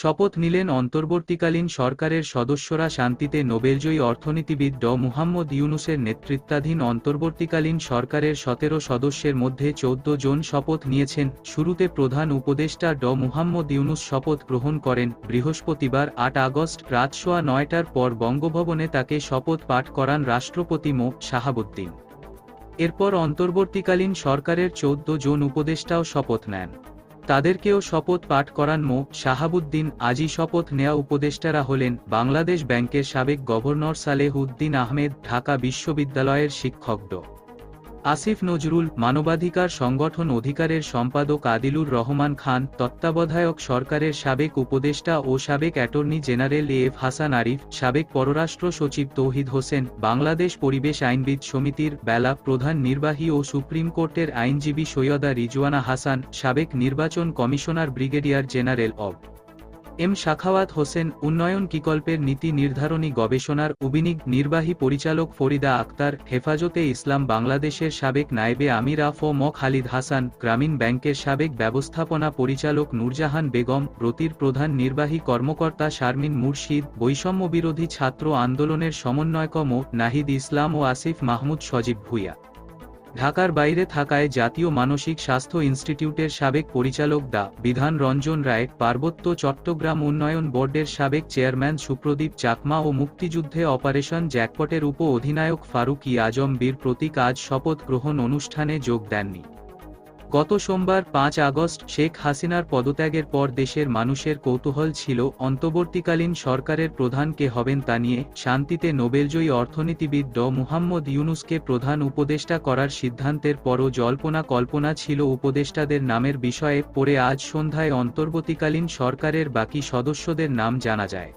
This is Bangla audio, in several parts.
শপথ নিলেন অন্তর্বর্তীকালীন সরকারের সদস্যরা শান্তিতে নোবেলজয়ী অর্থনীতিবিদ ড মুহাম্মদ ইউনুসের নেতৃত্বাধীন অন্তর্বর্তীকালীন সরকারের সতেরো সদস্যের মধ্যে চৌদ্দ জন শপথ নিয়েছেন। শুরুতে প্রধান উপদেষ্টা ড মুহাম্মদ ইউনুস শপথ গ্রহণ করেন। বৃহস্পতিবার আট আগস্ট রাত সোয়া নয়টার পর বঙ্গভবনে তাকে শপথ পাঠ করান রাষ্ট্রপতি মো. শাহাবুদ্দিন। এরপর অন্তর্বর্তীকালীন সরকারের চৌদ্দ জন উপদেষ্টাও শপথ নেন। তাদেরকেও শপথ পাঠ করান মো. শাহাবুদ্দিন আজি শপথ নেয়া উপদেষ্টারা হলেন বাংলাদেশ ব্যাংকের সাবেক গভর্নর সালেহ উদ্দিন আহমেদ, ঢাকা বিশ্ববিদ্যালয়ের শিক্ষক ড। আসিফ নজরুল, মানবাধিকার সংগঠন অধিকারের সম্পাদক আদিলুর রহমান খান, তত্ত্বাবধায়ক সরকারের সাবেক উপদেষ্টা ও সাবেক attorney general A F Hasan Arif, সাবেক পররাষ্ট্র সচিব তৌহিদ হোসেন, বাংলাদেশ পরিবেশ আইনবিদ সমিতির বেলা প্রধান নির্বাহী ও সুপ্রিম কোর্টের আইনজীবী সৈয়দা রিজওয়ানা হাসান, সাবেক নির্বাচন কমিশনার ব্রিগেডিয়ার জেনারেল অব এম শাখাওয়াত হোসেন উন্নয়ন কিকল্পের নীতি নির্ধারণী গবেষণার উবিনিক নির্বাহী পরিচালক ফরিদা আক্তার হেফাজতে ইসলাম বাংলাদেশের সাবেক নায়েবে আমির আফ ও ম খালিদ হাসান, গ্রামীণ ব্যাংকের সাবেক ব্যবস্থাপনা পরিচালক নূরজাহান বেগম, রতির প্রধান নির্বাহী কর্মকর্তা শারমিন মুর্শিদ বৈষম্য বিরোধী ছাত্র আন্দোলনের সমন্বয়ক মো নাহিদ ইসলাম ও আসিফ মাহমুদ সজীব ভুইয়া। ঢাকার বাইরে থাকায় জাতীয় মানসিক স্বাস্থ্য ইনস্টিটিউটের সাবেক পরিচালক দা বিধান রঞ্জন রায়, পার্বত্য চট্টগ্রাম উন্নয়ন বোর্ডের সাবেক চেয়ারম্যান সুপ্রদীপ চাকমা ও মুক্তিযুদ্ধে অপারেশন জ্যাকপটের উপ অধিনায়ক ফারুকি আজম বীর প্রতীক আজ শপথ গ্রহণ অনুষ্ঠানে যোগ দেননি। গত সোমবার পাঁচ আগস্ট শেখ হাসিনার পদত্যাগের পর দেশের মানুষের কৌতূহল ছিল অন্তর্বর্তীকালীন সরকারের প্রধান কে হবেন তা নিয়ে। শান্তিতে নোবেলজয়ী অর্থনীতিবিদ ড মুহাম্মদ ইউনুসকে প্রধান উপদেষ্টা করার সিদ্ধান্তের পরও জল্পনা কল্পনা ছিল উপদেষ্টাদের নামের বিষয়ে, পরে আজ সন্ধ্যায় অন্তর্বর্তীকালীন সরকারের বাকি সদস্যদের নাম জানা যায়।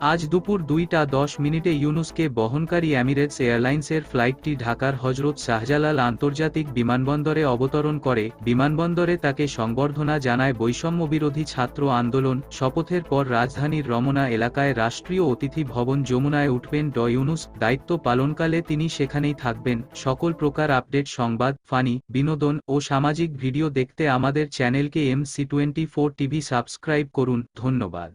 আজ দুপুর দুইটা দশ মিনিটে ইউনুসকে বহনকারী এমিরেটস এয়ারলাইন্সের ফ্লাইটটি ঢাকার হজরত শাহজালাল আন্তর্জাতিক বিমানবন্দরে অবতরণ করে। বিমানবন্দরে তাকে সংবর্ধনা জানায় বৈষম্য বিরোধী ছাত্র আন্দোলন। শপথের পর রাজধানীর রমনা এলাকায় রাষ্ট্রীয় অতিথি ভবন যমুনায় উঠবেন ড ইউনুস। দায়িত্ব পালনকালে তিনি সেখানেই থাকবেন। সকল প্রকার আপডেট, সংবাদ, ফানি, বিনোদন ও সামাজিক ভিডিও দেখতে আমাদের চ্যানেলকে M C twenty four TV subscribe করুন। ধন্যবাদ।